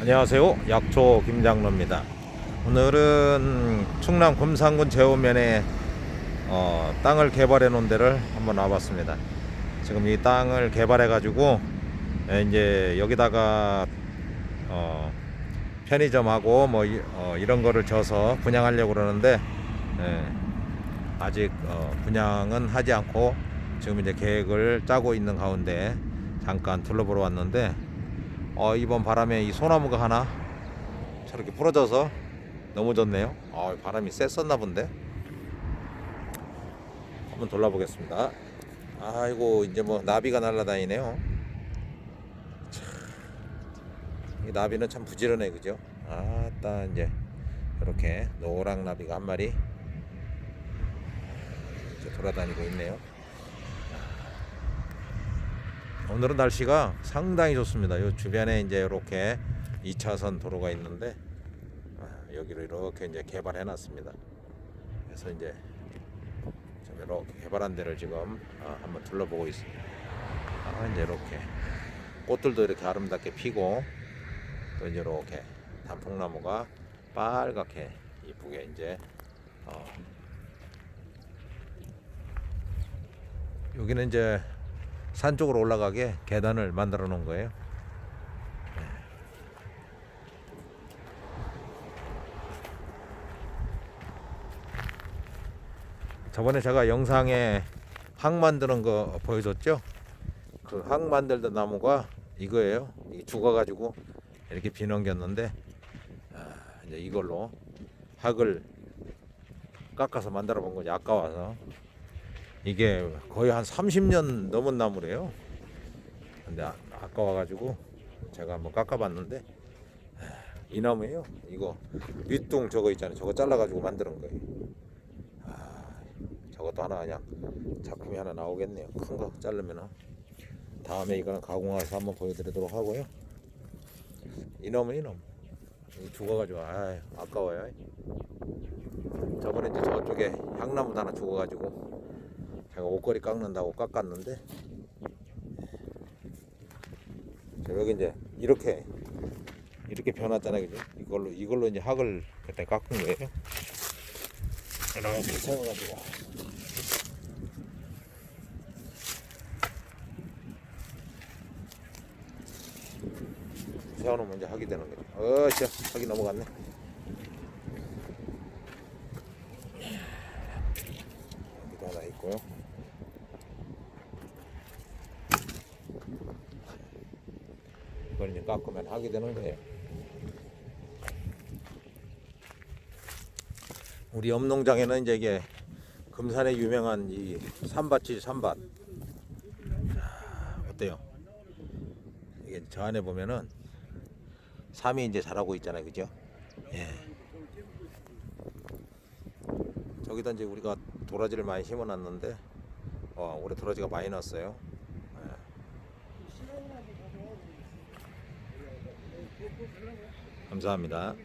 안녕하세요. 약초 김장로입니다. 오늘은 충남 금산군 제오면에 어, 땅을 개발해 놓은 데를 한번 와봤습니다. 지금 이 땅을 개발해 가지고 이제 여기다가 어, 편의점하고 뭐 이, 어, 이런 거를 져서 분양하려고 그러는데 예, 아직 어, 분양은 하지 않고 지금 이제 계획을 짜고 있는 가운데 잠깐 둘러보러 왔는데 어, 이번 바람에 이 소나무가 하나 저렇게 부러져서 좋네요. 어, 바람이 셌었나 본데. 한번 돌아보겠습니다. 아이고 이제 뭐 나비가 날아다니네요. 참, 이 나비는 참 부지런해 그죠? 아따 이제 이렇게 노랑 나비가 한 마리 이제 돌아다니고 있네요. 오늘은 날씨가 상당히 좋습니다. 이 주변에 이제 이렇게 2차선 도로가 있는데 아, 여기를 이렇게 이제 개발해 놨습니다. 그래서 이제 좀 이렇게 개발한 데를 지금 아, 한번 둘러보고 있습니다. 아, 이제 이렇게 꽃들도 이렇게 아름답게 피고 또 이제 이렇게 단풍나무가 빨갛게 이쁘게 이제 어, 여기는 이제 산 쪽으로 올라가게 계단을 만들어 놓은 거예요. 네. 저번에 제가 영상에 항 만드는 거 보여줬죠? 그 항 만들던 나무가 이거예요. 이 죽어가지고 이렇게 비넘겼는데 아, 이제 이걸로 학을 깎아서 만들어 본 거지 아까워서 이게 거의 한 30년 넘은 나무래요. 근데 아, 아까워 가지고 제가 한번 깎아봤는데 이 나무예요. 이거 윗둥 저거 있잖아요. 저거 잘라가지고 만드는 거예요. 아, 저것도 하나 그냥 작품이 하나 나오겠네요. 큰 거 자르면은 다음에 이거는 가공해서 한번 보여드리도록 하고요. 이놈은 이놈. 이 죽어가지고 아 아까워요. 저번에 이제 저쪽에 향나무도 하나 죽어가지고 제가 옷걸이 깎는다고 깎았는데 자, 여기 이제 이렇게 이렇게 변했잖아요 그죠 이걸로 이걸로 이제 학을 그때 깎은 거예요. 이렇게 세워가지고. 세워놓으면 이제 학이 되는 거죠 어씨 학이 넘어갔네. 여기도 하나 있고요 이걸 이제 깎으면 하게 되는 거예요. 우리 염농장에는 이제 이게 금산에 유명한 이 산밭이 산밭. 자, 어때요? 이게 저 안에 보면은 삼이 이제 자라고 있잖아요, 그죠? 예. 저기다 이제 우리가 도라지를 많이 심어놨는데, 어, 올해 도라지가 많이 났어요. 감사합니다.